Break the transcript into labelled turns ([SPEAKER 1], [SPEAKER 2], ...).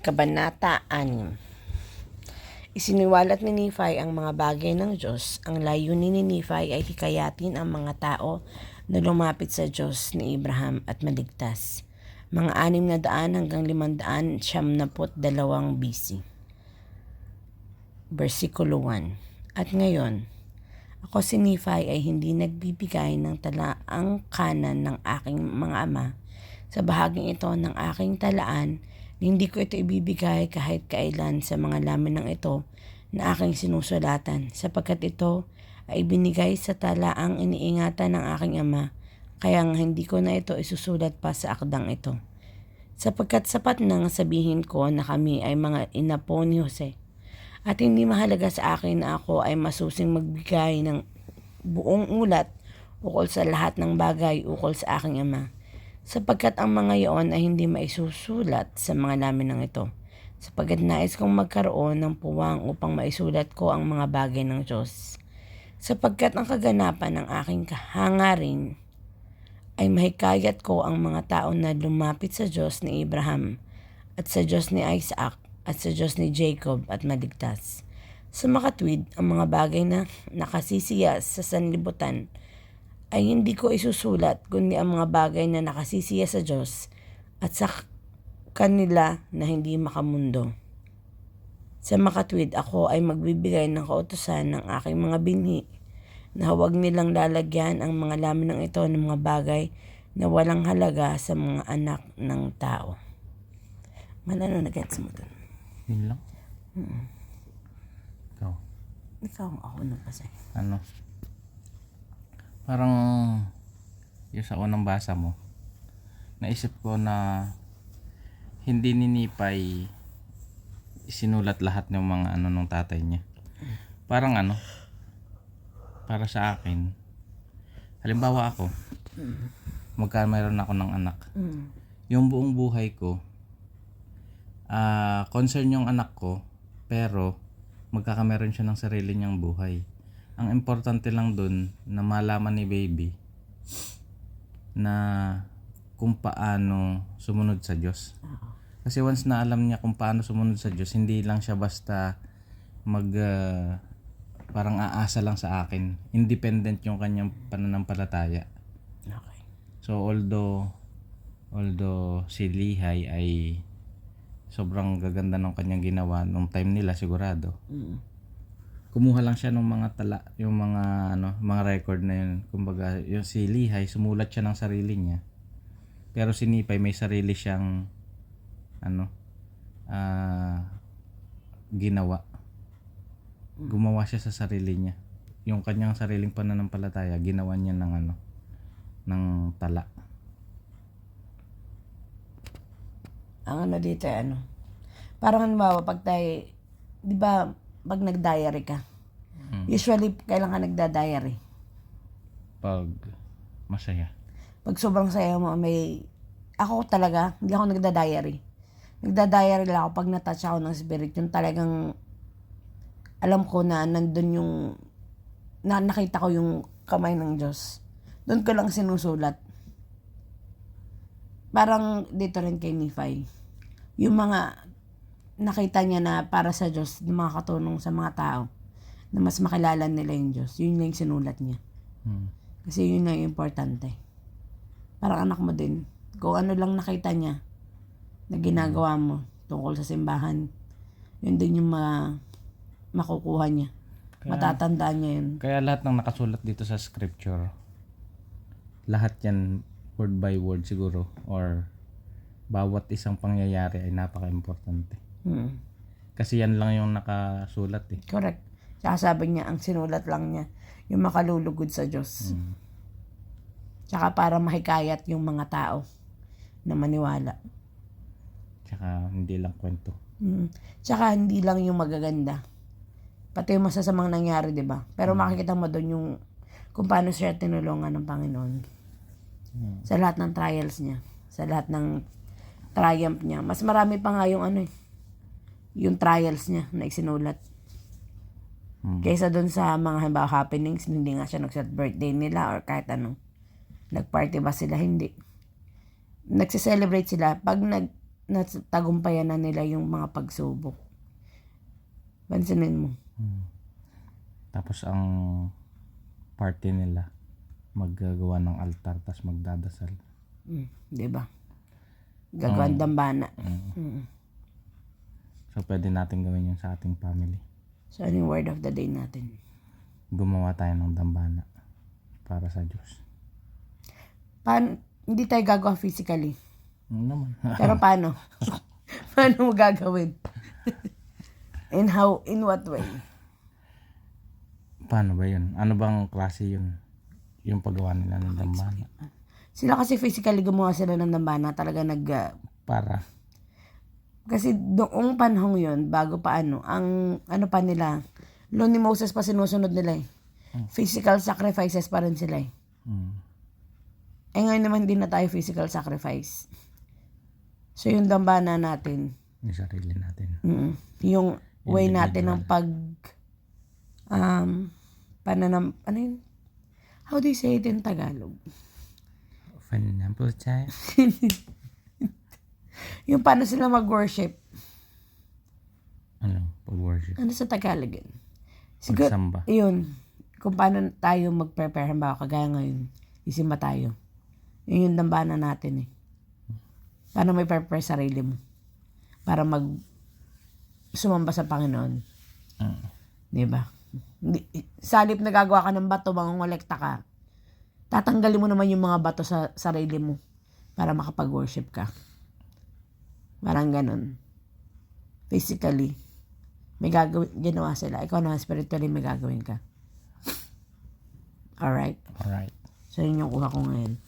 [SPEAKER 1] Kabanata 6 Isiniwalat ni Nephi ang mga bagay ng Diyos. Ang layunin ni Nephi ay hikayatin ang mga tao na lumapit sa Diyos ni Abraham at maligtas. Mga anim na daan hanggang limandaan siyam na put dalawang BC. Versikulo 1 At ngayon, ako si Nephi ay hindi nagbibigay ng talaang kanan ng aking mga ama sa bahaging ito ng aking talaan hindi ko ito ibibigay kahit kailan sa mga lamin ng ito na aking sinusulatan sapagkat ito ay binigay sa talaang iniingatan ng aking ama kaya nga hindi ko na ito isusulat pa sa akdang ito. Sapagkat sapat nang sabihin ko na kami ay mga inapo ni Jose at hindi mahalaga sa akin na ako ay masusing magbigay ng buong ulat ukol sa lahat ng bagay ukol sa aking ama sapagkat ang mga iyon ay hindi maisusulat sa mga lamin ng ito, sapagkat nais kong magkaroon ng puwang upang maisulat ko ang mga bagay ng Diyos. Sapagkat ang kaganapan ng aking kahangarin ay mahikayat ko ang mga tao na lumapit sa Diyos ni Abraham at sa Diyos ni Isaac at sa Diyos ni Jacob at maligtas. Sa makatwid, ang mga bagay na nakasisiya sa sanlibutan ay hindi ko isusulat kundi ang mga bagay na nakasisiya sa Diyos at sa kanila na hindi makamundo. Sa makatwid, ako ay magbibigay ng kautosan ng aking mga binhi na huwag nilang lalagyan ang mga lamin ng ito ng mga bagay na walang halaga sa mga anak ng tao. Malano na gets mo dun?
[SPEAKER 2] Yun lang. Ikaw,
[SPEAKER 1] Ikaw ang ako na kasi.
[SPEAKER 2] ano? Parang yung sa unang basa mo, naisip ko na hindi ni Nipay sinulat lahat ng mga ano ng tatay niya. Parang ano, para sa akin, halimbawa ako, magka mayroon ako ng anak,
[SPEAKER 1] Mm.
[SPEAKER 2] yung buong buhay ko, ah concern yung anak ko, pero magkakameron siya ng sarili niyang buhay. Ang importante lang dun na malaman ni baby na kung paano sumunod sa Diyos. Kasi once na alam niya kung paano sumunod sa Diyos, hindi lang siya basta mag ah, parang aasa lang sa akin. Independent yung kanyang pananampalataya.
[SPEAKER 1] Okay.
[SPEAKER 2] So although although si Lihay ay sobrang gaganda ng kanyang ginawa nung time nila sigurado.
[SPEAKER 1] Mm.
[SPEAKER 2] Kumuha lang siya ng mga tala, yung mga ano, mga record na yun. Kumbaga, yung si Lihay sumulat siya ng sarili niya. Pero si Nipay may sarili siyang ano ah ginawa. Gumawa siya sa sarili niya. Yung kanyang sariling pananampalataya, ginawa niya ng ano ng tala.
[SPEAKER 1] ang ano dito ay ano, parang halimbawa pag tayo, di ba, pag nag-diary ka,
[SPEAKER 2] Mm.
[SPEAKER 1] usually kailan ka nagda-diary?
[SPEAKER 2] Pag masaya.
[SPEAKER 1] Pag sobrang saya mo, may, ako talaga, hindi ako nagda-diary. Nagda-diary lang ako pag natouch ako ng spirit, yung talagang, alam ko na nandun yung, na nakita ko yung kamay ng Diyos. Doon ko lang sinusulat. Parang dito rin kay Nephi. Yung mga nakita niya na para sa Diyos, yung mga katulong sa mga tao, na mas makilala nila yung Diyos. Yun lang yung sinulat niya.
[SPEAKER 2] Mm.
[SPEAKER 1] Kasi yun na yung importante. Parang anak mo din. Kung ano lang nakita niya na ginagawa mo tungkol sa simbahan, yun din yung ma makukuha niya.
[SPEAKER 2] Kaya-
[SPEAKER 1] Matatandaan niya yun.
[SPEAKER 2] Kaya lahat ng nakasulat dito sa scripture, lahat yan word by word siguro or bawat isang pangyayari ay napaka-importante.
[SPEAKER 1] Hmm.
[SPEAKER 2] Kasi yan lang yung nakasulat eh.
[SPEAKER 1] Correct. Tsaka sabi niya, ang sinulat lang niya, yung makalulugod sa Diyos.
[SPEAKER 2] Mm.
[SPEAKER 1] Tsaka para mahikayat yung mga tao na maniwala.
[SPEAKER 2] Tsaka hindi lang kwento.
[SPEAKER 1] Mm. Tsaka hindi lang yung magaganda. Pati yung masasamang nangyari, di ba? Pero makikita mo doon yung kung paano siya tinulungan ng Panginoon.
[SPEAKER 2] Mm.
[SPEAKER 1] Sa lahat ng trials niya. Sa lahat ng triumph niya. Mas marami pa nga yung ano eh. Yung trials niya na isinulat.
[SPEAKER 2] Mm.
[SPEAKER 1] Kaysa doon sa mga halimbawa happenings, hindi nga siya nag-set birthday nila or kahit ano. Nag-party ba sila? Hindi. Nagse-celebrate sila. Pag nag natagumpayan na nila yung mga pagsubok. Pansinin mo.
[SPEAKER 2] Tapos ang party nila, maggagawa ng altar, tapos magdadasal.
[SPEAKER 1] Mm, di ba? Gagawang dambana.
[SPEAKER 2] Mm.
[SPEAKER 1] Mm.
[SPEAKER 2] So, pwede natin gawin yun sa ating family.
[SPEAKER 1] So, ano yung word of the day natin?
[SPEAKER 2] Gumawa tayo ng dambana para sa Diyos.
[SPEAKER 1] Paano, hindi tayo gagawa physically.
[SPEAKER 2] Ano naman?
[SPEAKER 1] Pero paano? paano mo gagawin? in how, in what way?
[SPEAKER 2] Paano ba yun? Ano bang klase yun? Yung paggawa nila ng dambana.
[SPEAKER 1] Sila kasi physically gumawa sila ng dambana, talaga nag, ah,
[SPEAKER 2] Para,
[SPEAKER 1] kasi doong panahon yun, bago pa ano, ang ano pa nila, law ni Moses pa sinusunod nila eh. Physical sacrifices pa rin sila eh.
[SPEAKER 2] mm,
[SPEAKER 1] Eh ngayon naman hindi na tayo physical sacrifice. So yung dambana natin,
[SPEAKER 2] yung sarili natin.
[SPEAKER 1] mm, yung way natin ng pag um pananam ano yun? How do you say it in Tagalog?
[SPEAKER 2] Tayo.
[SPEAKER 1] Yung paano sila mag-worship.
[SPEAKER 2] Ano? Pag-worship.
[SPEAKER 1] Ano sa Tagalog yun? Siguro,
[SPEAKER 2] Pagsamba.
[SPEAKER 1] yun. Kung paano tayo mag-prepare, halimbawa, kagaya ngayon, isimba tayo. Yun yung dambana natin eh. Paano may prepare sarili mo? Para mag sumamba sa Panginoon.
[SPEAKER 2] Mm.
[SPEAKER 1] Di ba? Hindi- Salip na gagawa ka ng bato, mangungolekta ka. Tatanggalin mo naman yung mga bato sa sarili mo para makapag-worship ka. Parang ganun. Physically, may gagawin, ginawa sila. Ikaw naman, spiritually, may gagawin ka. Alright?
[SPEAKER 2] Alright.
[SPEAKER 1] So, yun yung kuha ko ngayon.